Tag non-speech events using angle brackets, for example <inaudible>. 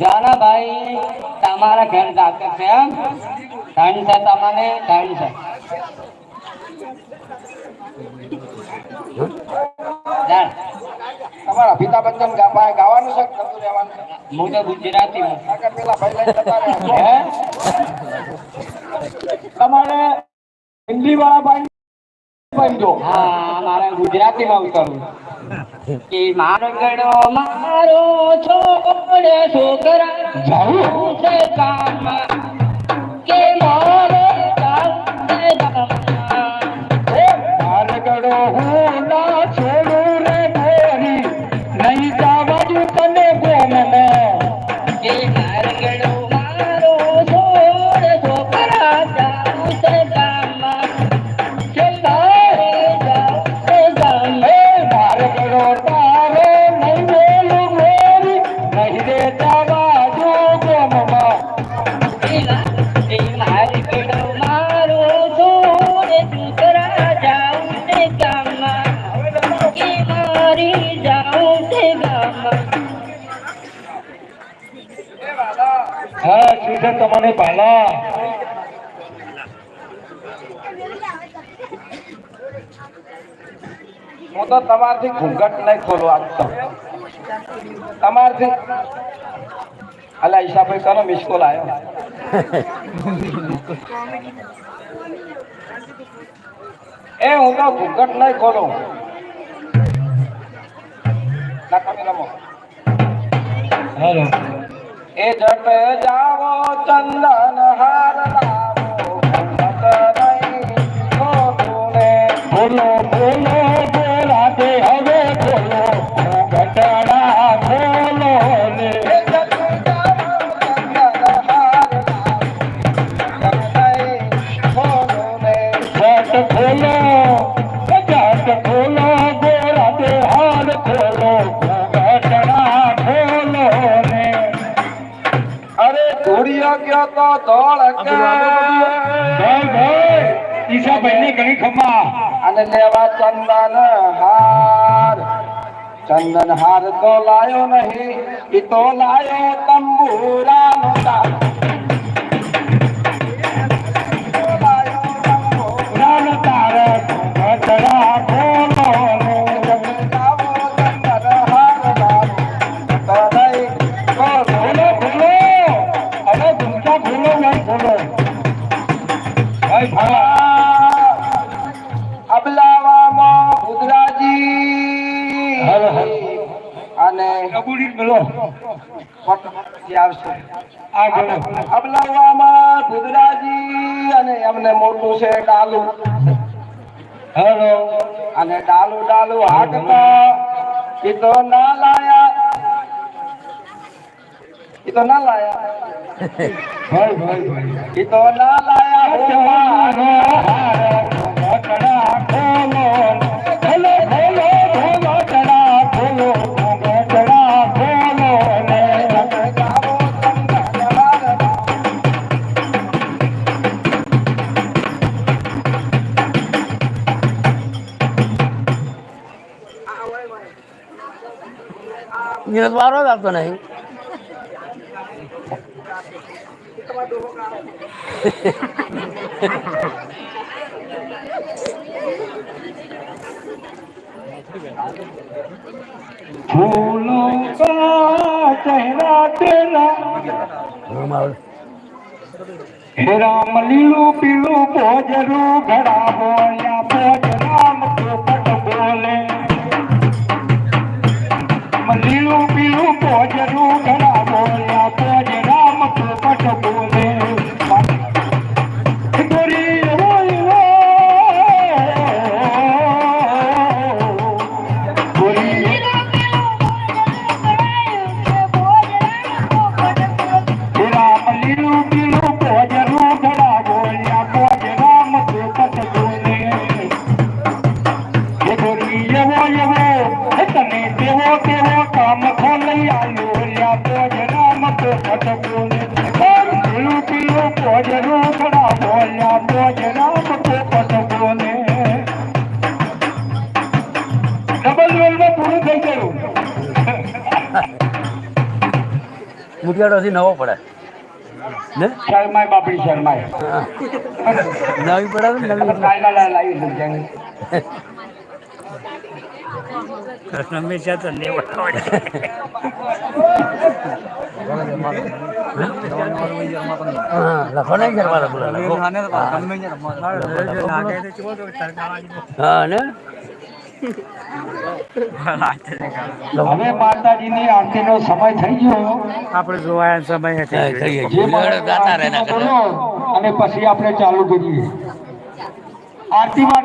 જાના ભાઈ તમારા ઘર જાતે છે એમ? ધન છે તમને ધન છે. તમારા પિતા બંધન ભાઈ ગાવાનું છે કે રહેવાનું છે? હું તો ગુજરાતી હું. પેલા ભાઈ લઈને જતા તમારે હિન્દી વાળા ભાઈ બનજો હા મારે ગુજરાતીમાં ઉતરવું કે મારો છોડ છોકરા છે ગામમાં હા શું છે તમને પાલા? હું તો તમારથી ઘૂંઘટ નહીં ખોલું આજ તો. તમારથી અલા ઈશાભાઈ કરો મિસકોલ આવ્યો <laughs> એ હું તો ઘૂંઘટ નહીં ખોલું. ના તમે રમો હેલો એ જટ જાવો ચંદન હાર ધોળિયો ગયો ભાઈ ભાઈ ઈશાભાઈ ની ઘણી ખમ્મા અને લેવા ચંદન હાર. ચંદન હાર તો લાયો નહીં ઈ તો લાયો તંબુરા નો ખોલો અબલાવામાં. અને બોલો આવશે. અબલાવામાં ગુજરાજી અને એમને મોટું છે ડાલુ. હેલો. અને ડાલુ ડાલુ હાકતા એ તો ના લાયા. એ તો ના લાયા. ભાઈ ભાઈ ભાઈ એ તો ના લાયા હો મારો હાર. વારો જ નહીં फूलों का चेहरा तेरा हे राम लीलू पीलू भोजरू घड़ा बोया भोज राम को पट बोले लीलू पीलू भोजरू घड़ा बोया બોલ્યા ડબલ વેલમાં પૂરું થઈ ગયું. મુઠિયાળોથી નવો પડે. ને? શર્માય બાપડી શર્માય. નવી પડે નવી લાવી <laughs> દીધી હા લખો નહીં કરવા બોલો લખો હા ને? સમય થઈ ગયો. આપણે જોવાયા સમય થઈ બોલો અને પછી આપણે ચાલુ કરીએ. આરતી માટે